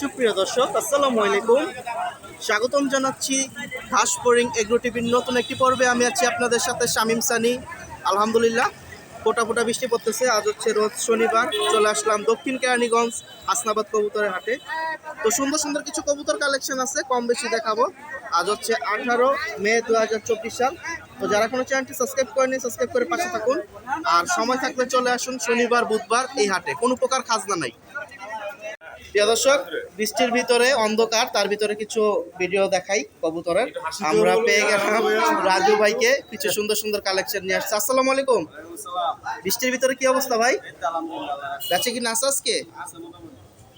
সুপ্রিয় দর্শক, আসসালামু আলাইকুম। স্বাগতম জানাচ্ছি ঘাস বোরিং এগ্রো টিভির নতুন একটি পর্বে। আমি আছি আপনাদের সাথে শামিম সানি। আলহামদুলিল্লাহ, ফোটা ফোটা বৃষ্টি পড়তেছে। আজ হচ্ছে রোজ শনিবার, চলে আসলাম দক্ষিণ কেরানীগঞ্জ হাসনাবাদ কবুতরের হাটে। তো সুন্দর সুন্দর কিছু কবুতর কালেকশন আছে, কম বেশি দেখাবো। আজ হচ্ছে আঠারো মে দু হাজার চব্বিশ সাল। তো যারা কোনো চ্যানেলটি সাবস্ক্রাইব করেনি সাবস্ক্রাইব করে পাশে থাকুন। আর সময় থাকলে চলে আসুন শনিবার, বুধবার এই হাটে। কোনো প্রকার খাজনা নাই। প্রিয় দর্শক, বৃষ্টির ভিতরে অন্ধকার, তার ভিতরে কিছু ভিডিও দেখাই কবুতরের। আমরা পেয়ে গেলাম রাজু ভাইকে কিছু সুন্দর সুন্দর কালেকশন নিয়ে আসছে। আসসালামু আলাইকুম। বৃষ্টির ভিতরে কি অবস্থা ভাই? বেঁচে কি নাচ আজকে?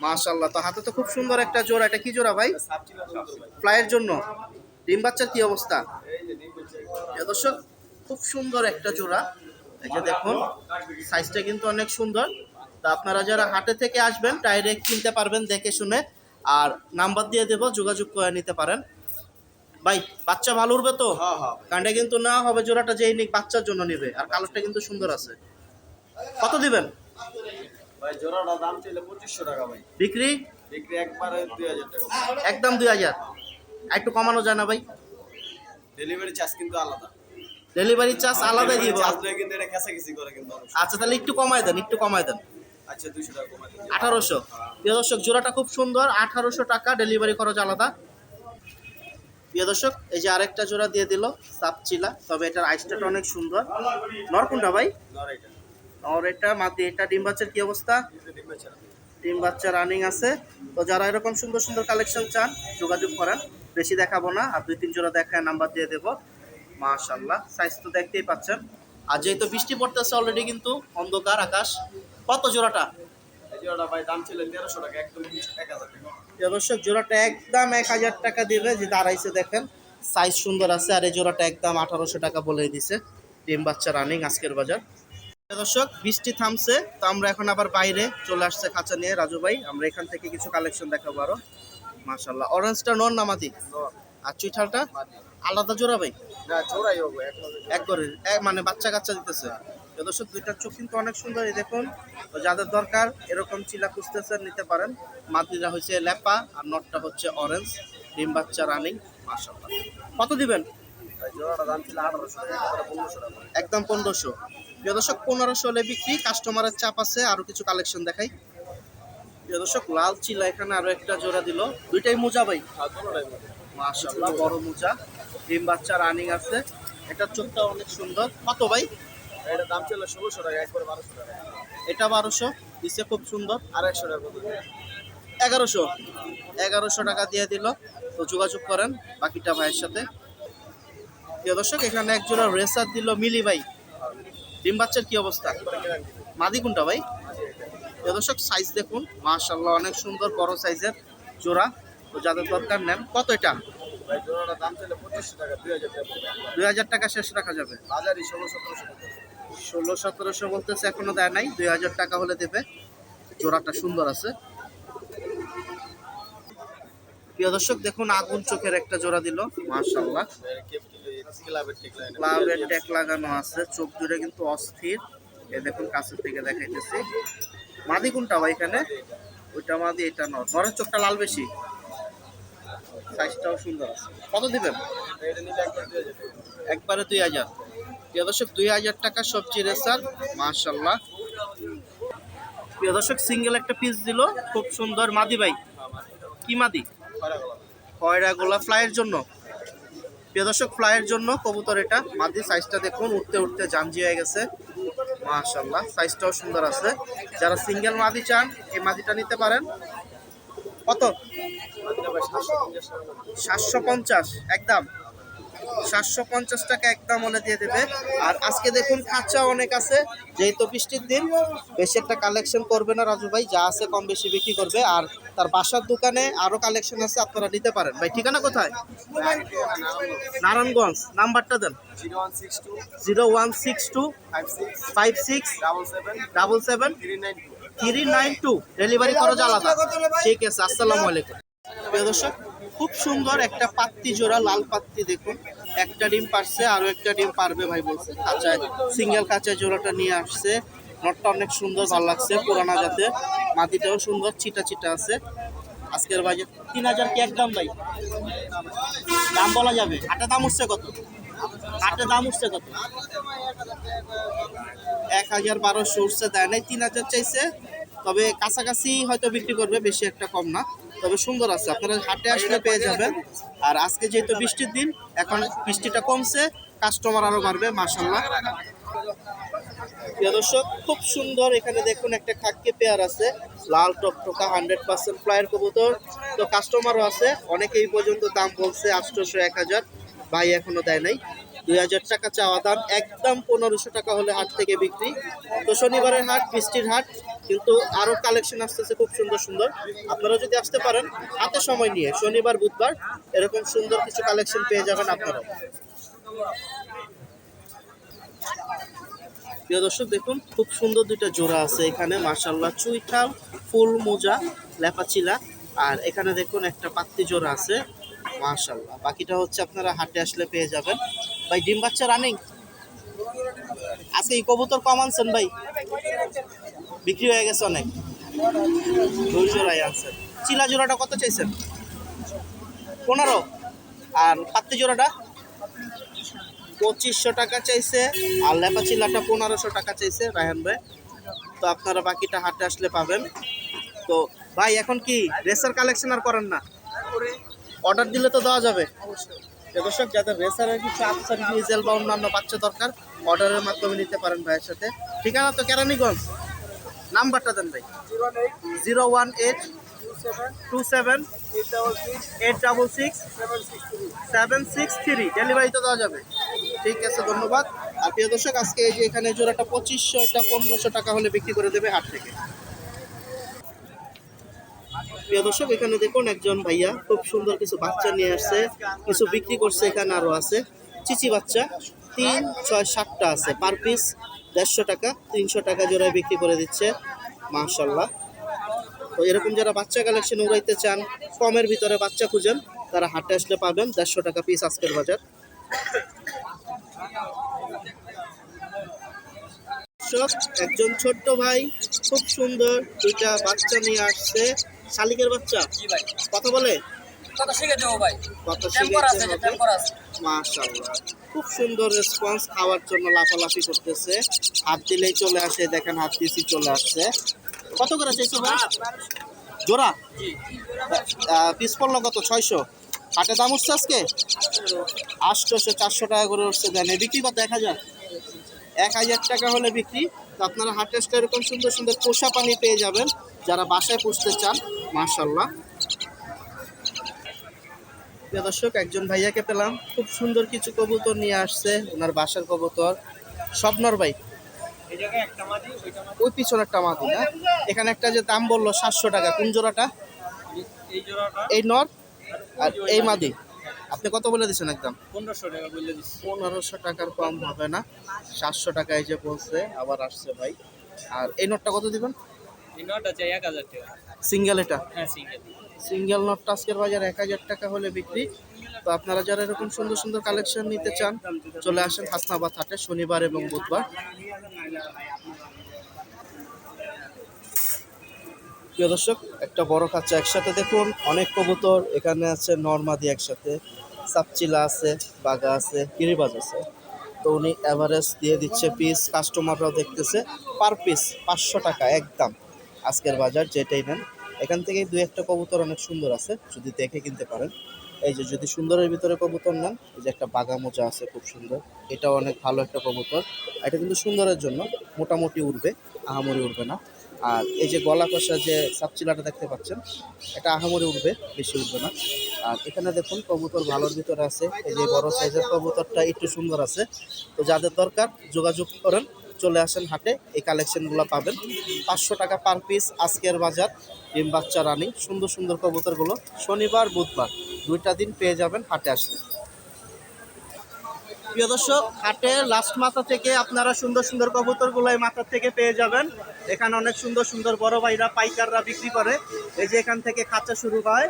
মাশাল্লাহ তো হাতে তো খুব সুন্দর একটা জোড়া। এটা কি জোড়া ভাই? ফ্লাইয়ের জন্য। ডিম বাচ্চার কি অবস্থা? দর্শক, খুব সুন্দর একটা জোড়া। এই যে দেখুন সাইজটা কিন্তু অনেক সুন্দর। তা আপনারা যারা হাটে থেকে আসবেন ডাইরেক্ট কিনতে পারবেন দেখে শুনে। আর নাম্বার দিয়ে দেবো যোগাযোগ করে নিতে পারেন। ভাই বাচ্চা ভালো উঠবে তো? কাণ্ডে কিন্তু না হবে জোড়াটা যেই নিক বাচ্চার জন্য নেবে। আর কালারটা কিন্তু সুন্দর আছে। কত দিবেন? বিক্রি? একদম দুই হাজার। একটু কমানো যায় না ভাই? ডেলিভারি চার্জ কিন্তু আলাদা। ডেলিভারি চার্জ আলাদা দিব। আচ্ছা তাহলে একটু কমায় দেন একটু কমায় দেন। আচ্ছা। আঠারোশো। প্রিয় দর্শক জোড়াটা খুব সুন্দর আঠারোশো টাকা ডেলিভারি খরচ আলাদা। প্রিয় দর্শক এই যে আরেকটা জোড়া দিয়ে দিল সাপচিলা তবে এটার আইসটা অনেক সুন্দর। নরকুন্ডা ভাই? আর এটা। এটা ডিম বাচ্চার কি অবস্থা। ডিম বাচ্চা রানিং আছে। তো যারা এরকম সুন্দর সুন্দর কালেকশন চান যোগাযোগ করেন। বেশি দেখাবো না আর দুই তিন জোড়া দেখায় নাম্বার দিয়ে দেবো। মাশাল্লাহ সাইজ তো দেখতেই পাচ্ছেন। আর যেহেতু বৃষ্টি পড়তেছে অলরেডি কিন্তু অন্ধকার আকাশ। কত জোড়াটা? একদম এক হাজার টাকা। দর্শক জোড়াটা একদম এক হাজার টাকা দিবে যে দাঁড়াইছে দেখেন সাইজ সুন্দর আছে আর এই জোড়াটা একদম আঠারোশো টাকা বলে দিছে ডিম বাচ্চা রানিং আজকের বাজার। দর্শক বৃষ্টি থামছে তো আমরা এখন আবার বাইরে চলে আসছে খাঁচা নিয়ে রাজু ভাই আমরা এখান থেকে কিছু কালেকশন দেখাবো আরও। মাশাল্লাহ অরেঞ্জটা নন নামাতি আর চুইঠালটা? আলাদা জোড়া ভাই? না এক মানে বাচ্চা কাচ্চা দিতেছে। প্রিয় দর্শক দুইটার চোখ কিন্তু অনেক সুন্দর, এই দেখুন। যাদের দরকার, এরকম চিলা খুঁজতেছেন, নিতে পারেন। মাতৃরা হচ্ছে ল্যাপা আর নটটা হচ্ছে অরেঞ্জ ডিম বাচ্চা রানিং কত দিবেন? একদম পনেরোশো। প্রিয় দর্শক, পনেরোশো হলে বিক্রি কাস্টমারের চাপ আছে, আরও কিছু কালেকশন দেখাই। প্রিয় দর্শক, লাল চিলা এখানে আরও একটা জোড়া দিল। দুইটাই মোজা ভাই? দোনোটাই বড় মোজা। ডিম বাচ্চা রানিং আছে। এটার চোখটা অনেক সুন্দর। কত ভাই? এটার দাম ছিল ষোলোশো টাকা একবারে বারোশো টাকা। এটা বারোশো দিছে খুব সুন্দর আর একশো টাকা এগারোশো এগারোশো টাকা দিয়ে দিল। তো যোগাযোগ করেন বাকিটা ভাইয়ের সাথে। প্রিয় দর্শক এখানে এক জোড়া রেসার দিল মিলি ভাই। ডিম বাচ্চার কি অবস্থা? মাদি কোনটা ভাই? প্রিয় দর্শক সাইজ দেখুন। মাশাল্লাহ অনেক সুন্দর বড় সাইজের জোড়া। তো যাদের দরকার নেন কত এটা? ভাই জোড়াটার দাম ছিল পঁচিশশো টাকা দুই হাজার টাকা। শেষ রাখা যাবে। বাজারই ষোলো সতেরোশো ষোলো, সতেরোশো বলতেছে, এখনও দেয় নাই। দুই হাজার টাকা হলে দেবে। জোড়াটা সুন্দর আছে। প্রিয় দর্শক, দেখুন, আগুন চোখের একটা জোড়া দিল মার্শাল্লাহ ক্লাবের ট্যাগ লাগানো আছে, চোখ দুটো কিন্তু অস্থির। এ দেখুন, কাছের থেকে দেখাইতেছি। মাদি কোনটা ভাই এখানে? ওইটা মাদি, এটা নর নরের চোখটা লাল বেশি। সাইজটাও সুন্দর আছে। কত দিবেন? একবারে দুই হাজার। প্রিয় দর্শক, দুই হাজার টাকা সবজি রেসার মার্শাল্লাহ প্রিয় দর্শক, সিঙ্গেল একটা পিস দিল, খুব সুন্দর। মাদি ভাই, কি মাদি? কয়রা গোলা ফ্লাইয়ের জন্য। প্রিয় দর্শক, ফ্লাইয়ের জন্য কবুতর এটা। মাদি সাইজটা দেখুন, উঠতে উঠতে জামজি হয়ে গেছে। মাশাল্লাহ সাইজটাও সুন্দর আছে। যারা সিঙ্গেল মাদি চান, এই মাদিটা নিতে পারেন। কত? সাতশো পঞ্চাশ। একদম। সাতশো পঞ্চাশ টাকা একদম হলে দিয়ে দেবে। আর আজকে দেখুন খাঁচা অনেক আছে, যেহেতু বৃষ্টির দিন, বেশি একটা কালেকশন করবে না রাজু ভাই, যা আছে কম বেশি বিক্রি করবে। আর তার বাসার দোকানে আরও কালেকশন আছে, আপনারা নিতে পারেন। ভাই, ঠিকানা কোথায়? নারায়ণগঞ্জ, নাম্বারটা দেন। Zero one six two, five six, double seven three nine two, delivery খরচ আলাদা। ঠিক আছে, আসসালামু আলাইকুম। প্রিয় দর্শক খুব সুন্দর একটা পাত্তি জোড়া, লাল পাত্তি দেখুন। একটা ডিম পারছে, আরও একটা ডিম পারবে ভাই বলছে। কাঁচায়, সিঙ্গেল কাঁচায় জোড়াটা নিয়ে আসছে। নটটা অনেক সুন্দর, ভালো লাগছে পুরানা জাতে মাটিটাও সুন্দর চিটা চিটা আছে। আজকের বাজেট তিন হাজার কি একদম ভাই? দাম বলা যাবে? হাটে দাম উঠছে কত? হাটে দাম উঠছে কত? এক হাজার বারোশো উঠছে, দেয় নাই, তিন হাজার চাইছে। তবে কাছাকাছি হয়তো বিক্রি করবে, বেশি একটা কম না। তবে সুন্দর আছে। আপনারা হাটে আসলে পেয়ে যাবেন। আর আজকে যেহেতু বৃষ্টির দিন, এখন বৃষ্টিটা কমছে কাস্টমার আরও বাড়বে মাসাল্লাহ দর্শক, খুব সুন্দর এখানে দেখুন একটা খাক্কি পেয়ার আছে। লাল টকটকা হান্ড্রেড পার্সেন্ট ফ্লাইয়ের কবুতর। তো কাস্টমারও আছে। অনেকেই পর্যন্ত দাম বলছে আটশোশো, এক হাজার। ভাই এখনও দেয় নাই। দুই হাজার টাকা চাওয়া দাম, একদম পনেরোশো টাকা হলে হাট থেকে বিক্রি। তো শনিবারের হাট, বৃষ্টির হাট, কিন্তু আরও কালেকশন আসতেছে খুব সুন্দর সুন্দর। আপনারা যদি আসতে পারেন, হাতে সময় নিয়ে শনিবার, বুধবার, এরকম সুন্দর কিছু কালেকশন পেয়ে যাবেন আপনারা। প্রিয় দর্শক, দেখুন, খুব সুন্দর দুইটা জোড়া আছে এখানে মার্শাল্লাহ চুইঠাল, ফুল মোজা, লেপাচিলা, আর এখানে দেখুন একটা পাত্তি জোড়া আছে মার্শাল্লাহ বাকিটা হচ্ছে আপনারা হাটে আসলে পেয়ে যাবেন। ভাই ডিম বাচ্চা রানিং আজকে এই কবুতর কম আনছেন ভাই। বিক্রি হয়ে গেছে অনেক। দুই জোড়াই আনছেন। চিলা জোড়াটা কত চাইছেন? পনেরো। আর পাত্তি জোড়াটা? পঁচিশশো টাকা চাইছে। আর লেপা চিলাটা পনেরোশো টাকা চাইছে রায়হান ভাই। তো আপনারা বাকিটা হাটে আসলে পাবেন। তো ভাই এখন কি রেসার কালেকশন আর করেন না? অর্ডার দিলে তো দেওয়া যাবে। তো দর্শক যাদের রেসারের কিছু আফসার ডিজেল বা অন্যান্য বাচ্চা দরকার? অর্ডারের মাধ্যমে নিতে পারেন ভাইয়ের সাথে। ঠিকানা তো কেরানীগঞ্জ। নাম্বারটা দেন ভাই। Zero one eight two seven eight double six seven six three দেওয়া যাবে। ঠিক আছে, ধন্যবাদ। আর প্রিয় দর্শক, আজকে এই যে এখানে জোড়াটা পঁচিশশো এটা পনেরোশো টাকা হলে বিক্রি করে দেবে হাট থেকে। প্রিয় দর্শক, এখানে দেখুন একজন ভাইয়া খুব সুন্দর কিছু বাচ্চা নিয়ে আসছে, কিছু বিক্রি করছে, এখানে আরও আছে। চিচি বাচ্চা, তিন, ছয়, সাতটা আছে। পার পিস দেড়শো টাকা, তিনশো টাকা জোড়ায় বিক্রি করে দিচ্ছে মাশাল্লাহ তো এরকম যারা বাচ্চা কালেকশন উড়াইতে চান, কমের ভিতরে বাচ্চা খুঁজেন, তারা হাটে আসলে পাবেন দেড়শো টাকা পিস আজকের বাজার। একজন ছোট্ট ভাই খুব সুন্দর দুইটা বাচ্চা নিয়ে আসছে। শালিকের বাচ্চা? জি ভাই। কথা বলে? কত শিখে দেবো ভাই। টেম্পার আছে মাশাআল্লাহ। খুব সুন্দর রেসপন্স খাওয়ার জন্য লাফালাফি করতেছে। হাত দিলেই চলে আসে দেখেন হাত দিয়েছি চলে আসছে। কত করে চাইছো ভাই? জোড়া? পিস পড়ল কত? ছয়শো। হাটে দাম উঠছে আজকে? আটশোশো চারশো টাকা করে উঠছে। দেন এ বিক্রি কত এক হাজার এক হাজার টাকা হলে বিক্রি। তো আপনারা হাটে এরকম সুন্দর সুন্দর পোষা পানি পেয়ে যাবেন। যারা বাসায় পুষতে চান মার্শাল্লাহ প্রিয় দর্শক একজন ভাইয়াকে পেলাম। খুব সুন্দর কিছু কবুতর নিয়ে আসছে। ওনার বাসার কবুতর। স্বপ্নর ভাই। এই জায়গায় একটা মাদি ওই না? এখানে একটা যে দাম বলল সাতশো টাকা। কোন এই জোড়াটা? এই নর? আর এই মাদি। আপনি কত বলে দিচ্ছেন একদম? পনেরোশো টাকা বললে দিচ্ছি। পনেরোশো টাকার কম হবে না। সাতশো টাকা এই যে বলছে আবার আসছে ভাই। আর এই নোটটা কত দিবেন? এই নটা চাই এক হাজার টাকা। সিঙ্গেল এটা? হ্যাঁ সিঙ্গেল। সিঙ্গেল নোটটা আজকের বাজার এক হাজার টাকা হলে বিক্রি। তো আপনারা যারা এরকম সুন্দর সুন্দর কালেকশন নিতে চান চলে আসেন হাসনাবাদ হাটে শনিবার এবং বুধবার। প্রিয় দর্শক একটা বড় খাঁচা একসাথে দেখুন। অনেক কবুতর এখানে আছে নর্মাদি একসাথে। সাপচিলা আছে, বাগা আছে, গিরিবাজ আছে। তো উনি অ্যাভারেজ দিয়ে দিচ্ছে পিস কাস্টমাররাও দেখতেছে পার পিস পাঁচশো টাকা একদম। আজকের বাজার যেটাই নেন। এখান থেকে দু একটা কবুতর অনেক সুন্দর আছে, যদি দেখে কিনতে পারেন। এই যে যদি সুন্দরের ভিতরে কবুতর নেন, এই যে একটা বাগা মোজা আছে খুব সুন্দর। এটাও অনেক ভালো একটা কবুতর। এটা কিন্তু সুন্দরের জন্য, মোটামুটি উঠবে আহামরি উঠবে না। আর এই যে গলা কষা যে সাপচিলাটা দেখতে পাচ্ছেন, এটা আহামরি উঠবে, বেশি উঠবে না। আর এখানে দেখুন, কবুতর ভালোর ভিতরে আছে। এই যে বড় সাইজের কবুতরটা একটু সুন্দর আছে। তো যাদের দরকার, যোগাযোগ করেন, চলে আসেন হাটে, এই কালেকশনগুলো পাবেন। পাঁচশো টাকা পার পিস আজকের বাজার, ডিম বাচ্চা রানি। সুন্দর সুন্দর কবুতরগুলো শনিবার, বুধবার, দুইটা দিন পেয়ে যাবেন হাটে আসলে প্রিয় দর্শক হাটে লাস্ট মাথা থেকে আপনারা সুন্দর সুন্দর কবুতরগুলো এই মাথা থেকে পেয়ে যাবেন। এখানে অনেক সুন্দর সুন্দর বড় ভাইরা পাইকাররা বিক্রি করে। এই যে এখান থেকে খাঁচা শুরু হয়।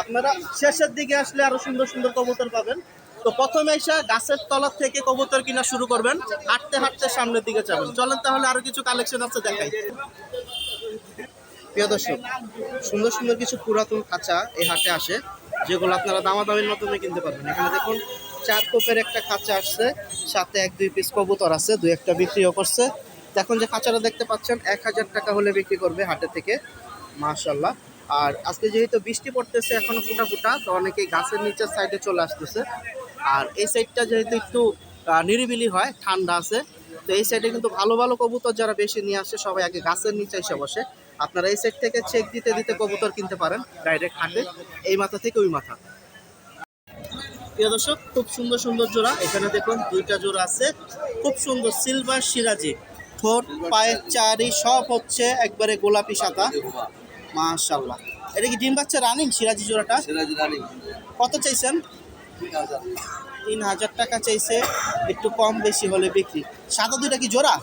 আপনারা শেষের দিকে আসলে আরও সুন্দর সুন্দর কবুতর পাবেন। তো প্রথমে এসে গাছের তলার থেকে কবুতর কিনা শুরু করবেন। হাঁটতে হাঁটতে সামনের দিকে যাবেন। চলেন তাহলে আরও কিছু কালেকশন আছে দেখাই। প্রিয় দর্শক, সুন্দর সুন্দর কিছু পুরাতন খাঁচা এই হাটে আসে, যেগুলো আপনারা দামাদামির মাধ্যমে কিনতে পারবেন। এখানে দেখুন চার কোপের একটা খাঁচা আসছে, সাথে এক দুই পিস কবুতর আছে, দুই একটা বিক্রিও করছে। এখন যে খাঁচাটা দেখতে পাচ্ছেন, এক হাজার টাকা হলে বিক্রি করবে হাটে থেকে মাশাল্লাহ আর আজকে যেহেতু বৃষ্টি পড়তেছে, এখনও ফুটা ফুটা, তো অনেকেই গাছের নিচের সাইডে চলে আসতেছে। আর এই সাইডটা যেহেতু একটু নিরিবিলি হয়, ঠান্ডা আছে, তো এই সাইডে কিন্তু ভালো ভালো কবুতর যারা বেশি নিয়ে আসে, সবাই আগে গাছের নিচে এসে বসে। আপনারা এই সাইড থেকে চেক দিতে দিতে কবুতর কিনতে পারেন ডাইরেক্ট হাটে, এই মাথা থেকে ওই মাথা। প্রিয় দর্শক খুব সুন্দর সুন্দর জোড়া। এখানে দেখুন দুইটা জোড়া আছে। খুব সুন্দর সিলভার সিরাজি। ঠোঁট পায়ের চারি সব হচ্ছে একবারে গোলাপি সাদা। মাশাল্লাহ এটা কি ডিম বাচ্চা রানিং সিরাজি জোড়াটা? কত চাইছেন? তিন হাজার। টাকা চাইছে। একটু কম বেশি হলে বিক্রি। সাদা দুইটা কি জোড়া?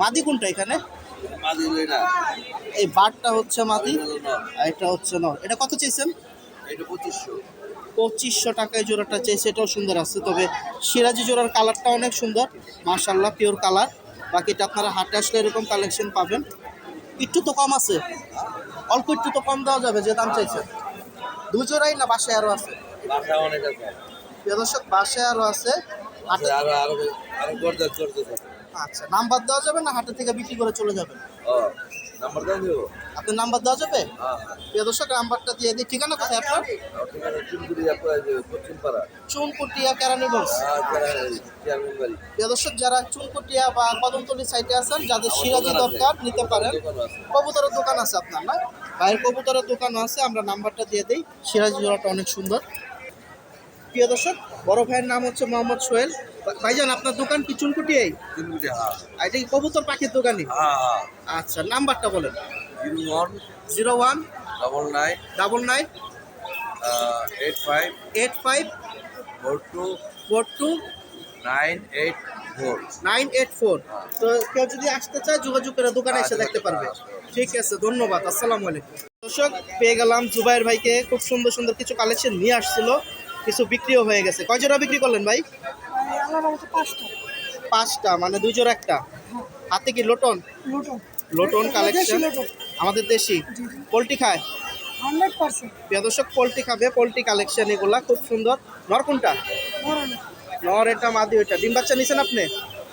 মাদি কোনটা এখানে? এই বারটা হচ্ছে মাদি। এটা আর এটা হচ্ছে নর। এটা কত চাইছেন? পঁচিশশো। টাকায় জোড়াটা চাই সেটাও সুন্দর আছে তবে সিরাজি জোড়ার কালারটা অনেক সুন্দর মার্শাল্লাহ পিওর কালার। বাকিটা আপনারা হাটে আসলে এরকম কালেকশন পাবেন। একটু তো কম আছে অল্প একটু তো কম দেওয়া যাবে যে দাম চাইছে। দুই জোড়াই না বাসায় আরও আছে? দর্শক বাসায় আরও আছে। আচ্ছা নাম্বার দেওয়া যাবে না হাটে থেকে বিক্রি করে চলে যাবেন? আপনার নাম্বার দেওয়া যাবে? হ্যাঁ। প্রিয় দর্শক নাম্বারটা দিয়ে দিই। ঠিকানা কোথায় আপনার? চুনকুটিয়া কেরানীগঞ্জ। চেয়ারম্যান প্রিয় দর্শক যারা চুনকুটিয়া বা কদমতলি সাইটে আছেন যাদের সিরাজি দরকার নিতে পারেন। কবুতরের দোকান আছে আপনার না? ভাইয়ের কবুতরের দোকান আছে আমরা নাম্বারটা দিয়ে দিই। সিরাজি জোড়াটা অনেক সুন্দর। প্রিয় দর্শক বড় ভাইয়ের নাম হচ্ছে মোহাম্মদ সোহেল। ভাইজান আপনার দোকান কি হ্যাঁ। আর এটা কি কবুতর পাখির দোকানই? হ্যাঁ হ্যাঁ। আচ্ছা নাম্বারটা বলেন। Zero one zero one double nine double nine eight five eight five four two four two nine eight four. Nine eight four. তো কেউ যদি আসতে চায় যোগাযোগ করে দোকানে এসে দেখতে পারবে। ঠিক আছে ধন্যবাদ আসসালামু আলাইকুম। দর্শক পেয়ে গেলাম জুবাইর ভাইকে। খুব সুন্দর সুন্দর কিছু কালেকশন নিয়ে আসছিল কিছু বিক্রিও হয়ে গেছে। কয় জোড়া বিক্রি করলেন ভাই? পাঁচটা। মানে দুই জোড়া একটা। হাতে কি লোটন? লোটন। কালেকশন আমাদের দেশি পোলট্রি খায়? প্রিয় দর্শক পোলট্রি খাবে পোলট্রি কালেকশন এগুলা খুব সুন্দর। নর কোনটা? নর এটা। মাদি ওইটা। ডিম বাচ্চা নিছেন আপনি?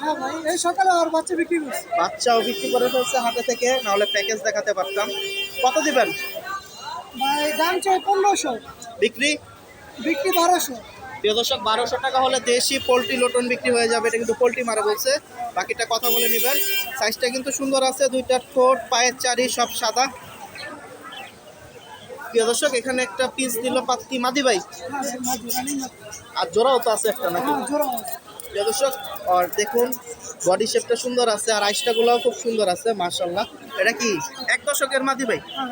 হ্যাঁ এই সকালে আর বাচ্চা বিক্রি বাচ্চাও বিক্রি করে ফেলছে হাতে থেকে নাহলে প্যাকেজ দেখাতে পারতাম। কত দিবেন? দাম চাই পনেরোশো। বিক্রি? বিক্রি বারোশো। প্রিয় দর্শক বারোশো টাকা হলে দেশি পোলট্রি লোটন বিক্রি হয়ে যাবে। এটা কিন্তু পোলট্রি মারা বলছে। বাকিটা কথা বলে নেবেন। সাইজটা কিন্তু সুন্দর আছে দুইটা ঠোঁট পায়ের চারি সব সাদা। প্রিয় দর্শক এখানে একটা পিস দিল পাত্তি মাদি ভাই। আর জোড়াও তো আছে একটা নাকি? প্রিয় দর্শক আর দেখুন বডি শেপটা সুন্দর আছে আর আইসটাগুলোও খুব সুন্দর আছে মার্শাল্লাহ এটা কি? এক দশকের মাদি ভাই? হ্যাঁ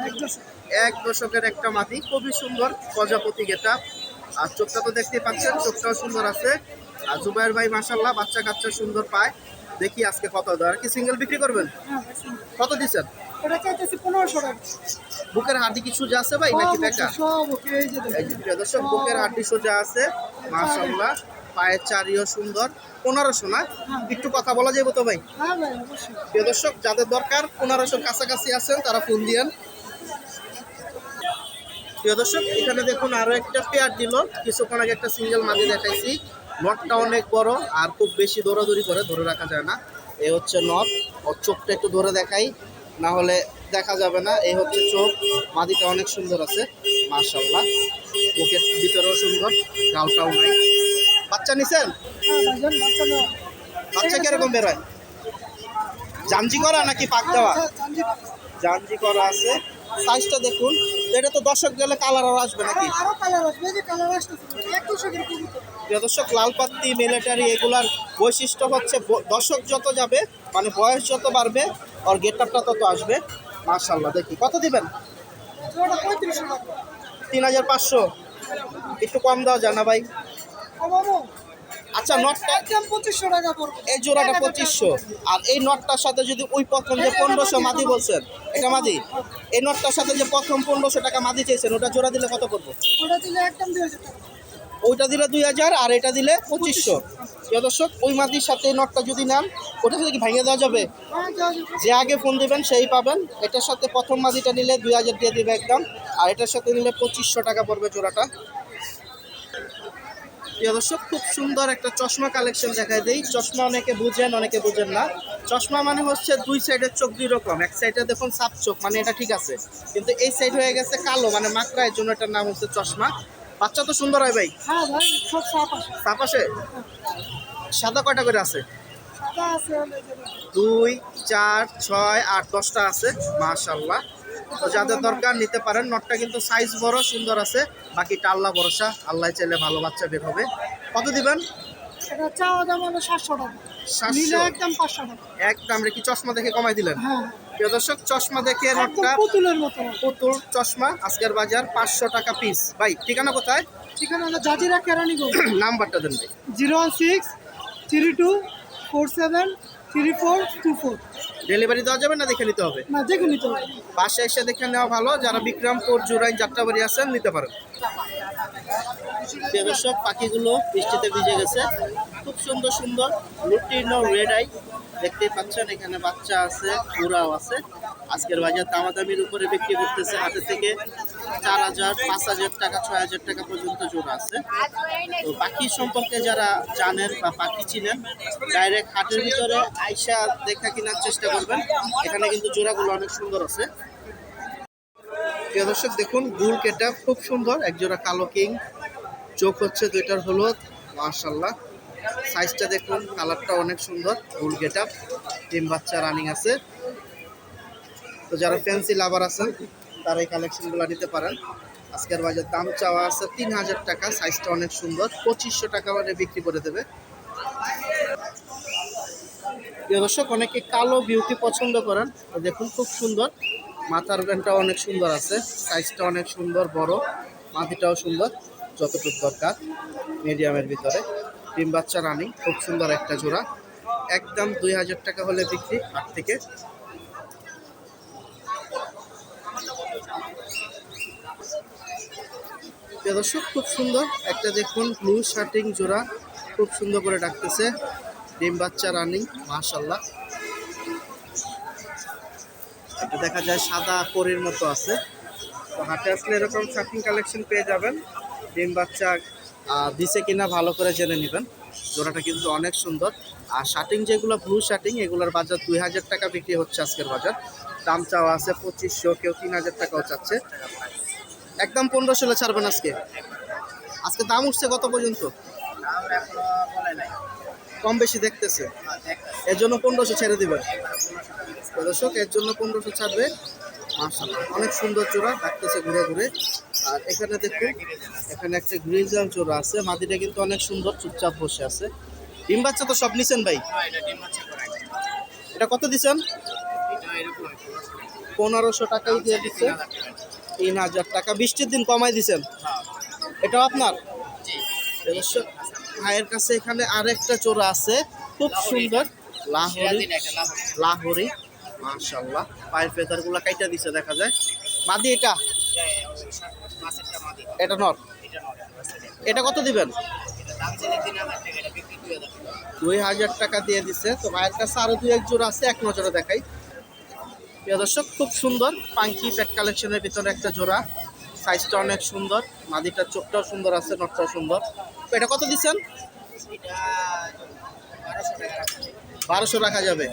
এক দশকের একটা মাটি খুবই সুন্দর প্রজাপতি গেটা আর চোখটা তো দেখতেই পাচ্ছেন চোখটাও সুন্দর আছে। আর জুবাইর ভাই মাসাল্লাহ বাচ্চা কাচ্চা সুন্দর পায়। দেখি আজকে কত আর কি সিঙ্গেল বিক্রি করবেন? হ্যাঁ সুন্দর। কত দিচ্ছেন? বুকের হাড্ডি কি সোজা আছে ভাই নাকি প্রিয় দর্শক বুকের হাড্ডি সোজা আছে মাসাল্লাহ পায়ের চারিও সুন্দর। পনেরোশো না? একটু কথা বলা যাবে তো ভাই? হ্যাঁ প্রিয় দর্শক যাদের দরকার পনেরোশোর কাছাকাছি আছেন তারা ফোন দিয়েন। প্রিয় দর্শক এখানে দেখুন আরও একটা পেয়ার দিল। কিছুক্ষণ আগে একটা সিঙ্গেল মাঝে দেখাইছি। নটটা অনেক বড় আর খুব বেশি দৌড়াদৌড়ি করে ধরে রাখা যায় না। এই হচ্ছে নট ওর চোখটা একটু ধরে দেখাই না হলে দেখা যাবে না। এই হচ্ছে চোখ। মাদিটা অনেক সুন্দর আছে মার্শাল্লাহ মুখের ভিতরেও সুন্দর গালটাও নাই। বাচ্চা নিছেন? হ্যাঁ বাচ্চা কীরকম বেরোয় জাঞ্জি করা নাকি পাক দেওয়া? আচ্ছা, জাঞ্জি করা আছে। সাইজটা দেখুন। এটা তো দর্শক গেলে কালার আর আসবে আরও নাকি আরও দর্শক লাল পাত্তি মিলিটারি এগুলার বৈশিষ্ট্য হচ্ছে দর্শক যত যাবে মানে বয়স যত বাড়বে ওর গেট আপটা তত আসবে। মার্শাল্লাহ দেখি। কত দিবেন? তিন হাজার পাঁচশো। একটু কম দেওয়া যায় না ভাই? আচ্ছা নটটা একদম পঁচিশশো টাকা পড়বে। এই জোড়াটা পঁচিশশো। আর এই নটটার সাথে যদি ওই প্রথম যে পনেরোশো মাদি বলছেন এটা মাদি? এই নটটার সাথে যে প্রথম পনেরোশো টাকা মাদি চেয়েছেন ওটা জোড়া দিলে কত করব ওটা দিলে একদম দুই হাজার টাকা। ওইটা দিলে দুই হাজার আর এটা দিলে পঁচিশশো। দর্শক ওই মাটির সাথে নটটা যদি নেন ওটা সাথে কি ভেঙে দেওয়া যাবে? হ্যাঁ যা আগে ফোন দিবেন সেই পাবেন। এটার সাথে প্রথম মাদিটা নিলে দুই হাজার দিয়ে দিবে একদম। আর এটার সাথে নিলে পঁচিশশো টাকা পড়বে জোড়াটা। প্রিয় দর্শক খুব সুন্দর একটা চশমা কালেকশন দেখায় দেই। চশমা অনেকে বুঝেন অনেকে বুঝেন না। চশমা মানে হচ্ছে দুই সাইডের চোখ দুই রকম। এক সাইডে দেখুন সাপ চোখ মানে এটা ঠিক আছে। কিন্তু এই সাইড হয়ে গেছে কালো মানে মাকড়া এর জন্য এটার নাম হচ্ছে চশমা। বাচ্চা তো সুন্দর হয় ভাই? হ্যাঁ ভাই সব সাপ আসে। সাদা কয়টা করে আছে। দুই চার ছয় আট দশটা আছে মাশাল্লাহ তো যাদের দরকার নিতে পারেন। নটটা কিন্তু সাইজ বড় সুন্দর আছে। বাকিটা আল্লাহ ভরসা। আল্লাহ চাইলে ভালো বাচ্চা বের হবে। কত দিবেন? একদম কি চশমা দেখে কমাই দিলেন? হ্যাঁ। প্রিয় দর্শক চশমা দেখে নটটা পুতুলের মতো। পুতুল চশমা আজকের বাজার পাঁচশো টাকা পিস ভাই ঠিকানা কোথায়? ঠিকানা হলো জাজিরা কেরানীগঞ্জ। নাম্বারটা দেন ভাই। Zero one six three two four seven three four two four. Delivery দেওয়া যাবে না? দেখে নিতে হবে। না দেখে নিতে হবে। বাসে এসে দেখে নেওয়া ভালো। যারা বিক্রমপুর জুরাইন যাত্রাবাড়ি আছেন নিতে পারেন। দর্শক পাখিগুলো বৃষ্টিতে ভিজে গেছে। খুব সুন্দর সুন্দর লুটিনো রেড আই দেখতেই পাচ্ছেন এখানে বাচ্চা আছে পুরাও আছে। আজকের বাজার দামাদামির উপরে বিক্রি করতেছে হাতে থেকে। চার হাজার, পাঁচ হাজার টাকা, ছয় হাজার টাকা পর্যন্ত জোড়া আছে। তো পাখি সম্পর্কে যারা জানেন বা পাখি চিনেন ডাইরেক্ট হাটের ভিতরে আইসা দেখা কেনার চেষ্টা করবেন। এখানে কিন্তু জোড়াগুলো অনেক সুন্দর আছে। দর্শক, দেখুন, গুল কেটা খুব সুন্দর এক জোড়া কালো কিং। চোখ হচ্ছে দুইটার হলুদ মার্শাল্লাহ সাইজটা দেখুন, কালারটা অনেক সুন্দর, গুল গেট ডিম বাচ্চা রানিং আছে। তো যারা ফ্যান্সি লাভার আছেন তারা এই কালেকশনগুলো নিতে পারেন। আজকের বাজার দাম চাওয়া আছে তিন হাজার টাকা সাইজটা অনেক সুন্দর, পঁচিশশো টাকা মানে বিক্রি করে দেবে। দর্শক, অনেকে কালো বিউটি পছন্দ করেন। দেখুন, খুব সুন্দর। মাথার ব্যান্ডটা অনেক সুন্দর আছে সাইজটা অনেক সুন্দর, বড়, মাটিটাও সুন্দর, যতটুকু দরকার মিডিয়ামের ভিতরে। ডিম বাচ্চা রানি খুব সুন্দর একটা জোড়া। একদম দুই হাজার টাকা হলে বিক্রি, হাট থেকে। প্রিয় দর্শক, খুব সুন্দর একটা দেখুন ব্লু শার্টিং জোড়া খুব সুন্দর করে ডাকতেছে। ডিম বাচ্চা রানিং মাশাল্লাহ এটা দেখা যায় সাদা পরির মতো আছে। তো হাটে আসলে এরকম শার্টিং কালেকশন পেয়ে যাবেন। ডিম বাচ্চা দিছে কিনা ভালো করে জেনে নেবেন। জোড়াটা কিন্তু অনেক সুন্দর। আর শার্টিং যেগুলো ব্লু শার্টিং এগুলোর বাজার দুই হাজার টাকা বিক্রি হচ্ছে আজকের বাজার। দাম চাওয়া আছে পঁচিশশো, কেউ তিন হাজার টাকাও চাচ্ছে। একদম পনেরোশো হলে ছাড়বেন আজকে। আজকে দাম উঠছে কত পর্যন্ত? কম বেশি দেখতেছে। এর জন্য পনেরোশো ছেড়ে দিবেন। দর্শক, এর জন্য পনেরোশো ছাড়বে। মার্শাল্লাহ অনেক সুন্দর চূড়া, ডাকতেছে ঘুরে ঘুরে। আর এখানে দেখুন, এখানে একটা গ্রিজাম চোরা আছে। মাটিটা কিন্তু অনেক সুন্দর, চুপচাপ বসে আছে। ডিম বাচ্চা তো সব নিছেন ভাই? এটা কত দিছেন? পনেরোশো টাকাই দিয়ে দিচ্ছে। তিন হাজার টাকা। বৃষ্টির দিন কমাই দিছেন? এটাও আপনার? ভাইয়ের কাছে এখানে আরেকটা চোরা আছে। খুব সুন্দর। লাহোরি। লাহোরি। মাশাল্লাহ পায়ের ফেদারগুলা কাইটা দিছে দেখা যায়। মাদি এটা? এটা নর? এটা কত দিবেন? দুই হাজার টাকা দিয়ে দিছে। তো ভাইয়ের কাছে আরও দুই এক জোড়া আছে এক নজরে দেখাই। প্রিয় দর্শক, খুব সুন্দর পাঙ্কি প্যাট কালেকশনের ভিতরে একটা জোড়া। সাইজটা অনেক সুন্দর মাদিটার চোখটাও সুন্দর আছে নটটাও সুন্দর। এটা কত দিচ্ছেন? বারোশো রাখা যাবে।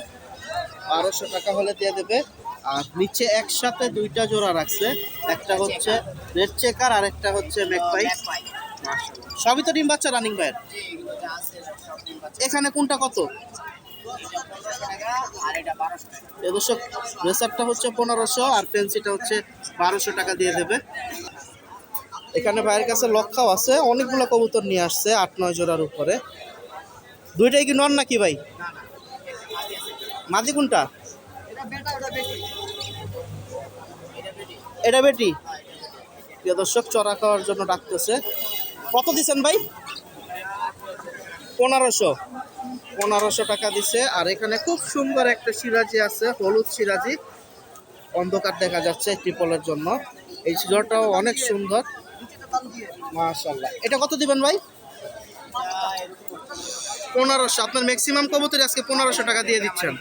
বারোশো টাকা হলে দিয়ে দেবে। আর নিচে একসাথে দুইটা জোড়া রাখছে। একটা হচ্ছে রেড চেকার আর একটা হচ্ছে মেকপাই সবই তো ডিম বাচ্চা রানিং ভাইয়ের এখানে কোনটা কত? হচ্ছে পনেরোশো আর হচ্ছে বারোশো টাকা দিয়ে দেবে। এখানে কাছে আছে, অনেকগুলো কবুতর নিয়ে আসছে আট, নয় জোড়ার উপরে। দুইটাই কি নন নাকি ভাই? মাদি কোনটা? এটা বেটি। দর্শক, চড়া খাওয়ার জন্য ডাকতেছে। কত দিছেন ভাই? পনেরোশো। পনেরোশো টাকা দিছে। আর এখানে খুব সুন্দর একটা সিরাজি আছে, হলুদ সিরাজি। অন্ধকার দেখা যাচ্ছে ট্রিপলের জন্য। এই সিজনটাও অনেক সুন্দর। মাশাল্লাহ এটা কত দিবেন ভাই? পনেরোশো। আপনার ম্যাক্সিমাম কবুতরি আজকে পনেরোশো টাকা দিয়ে দিচ্ছেন।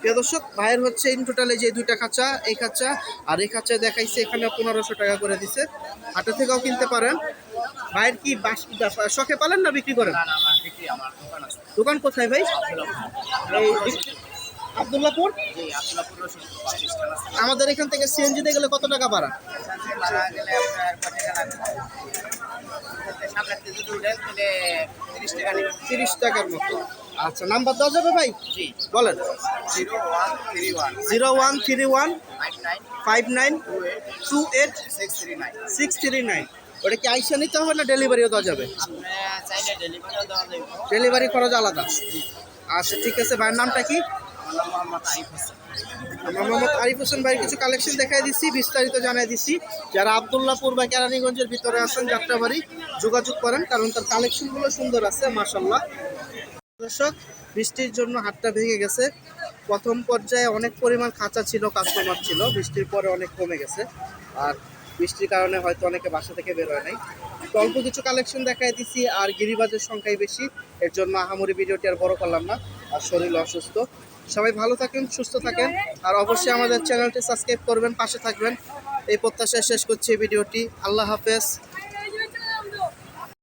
প্রিয় দর্শক, ভাইয়ের হচ্ছে ইন টোটালে যে দুইটা খাঁচা, এই খাঁচা, আর এই খাঁচা দেখাইছে এখানে পনেরোশো টাকা করে দিছে। হাটে থেকেও কিনতে পারেন। ভাইয়ের কি বাস শখে পালেন না বিক্রি করেন? দোকান কোথায় ভাই? আবদুল্লাপুর আমাদের এখান থেকে সিএনজি তে গেলে কত টাকা ভাড়া? তিরিশ টাকার মতো। আচ্ছা নাম্বার দেওয়া যাবে ভাই? বলেন। Zero one three one. Five nine. Two eight six three nine. ওটা কি আইসা নিতে হবে না ডেলিভারিও দেওয়া যাবে? ডেলিভারি খরচ আলাদা। আচ্ছা ঠিক আছে ভাইয়ের নামটা কি? আমরা মোহাম্মদ আরিফ হোসেন। ভাইয়ের কিছু কালেকশন দেখাই দিচ্ছি বিস্তারিত জানাই দিচ্ছি যারা আবদুল্লাপুর বা কেরানীগঞ্জের ভিতরে আছেন যাত্রাবাড়ি যোগাযোগ করেন কারণ তার কালেকশনগুলো সুন্দর আছে মাসাল্লাহ দর্শক বৃষ্টির জন্য হাটটা ভেঙে গেছে। প্রথম পর্যায়ে অনেক পরিমাণ খাঁচা ছিল কাস্টমার ছিল বৃষ্টির পরে অনেক কমে গেছে। আর বৃষ্টির কারণে হয়তো অনেকে বাসা থেকে বের হয় নাই। তো অল্প কিছু কালেকশন দেখাই দিছি, আর গিরিবাজের সংখ্যাই বেশি। এর জন্য আহামরি ভিডিওটি আর বড় করলাম না, আর শরীর অসুস্থ। সবাই ভালো থাকেন, সুস্থ থাকেন, আর অবশ্যই আমাদের চ্যানেলটি সাবস্ক্রাইব করবেন, পাশে থাকবেন। এই প্রত্যাশায় শেষ করছি ভিডিওটি। আল্লাহ হাফেজ।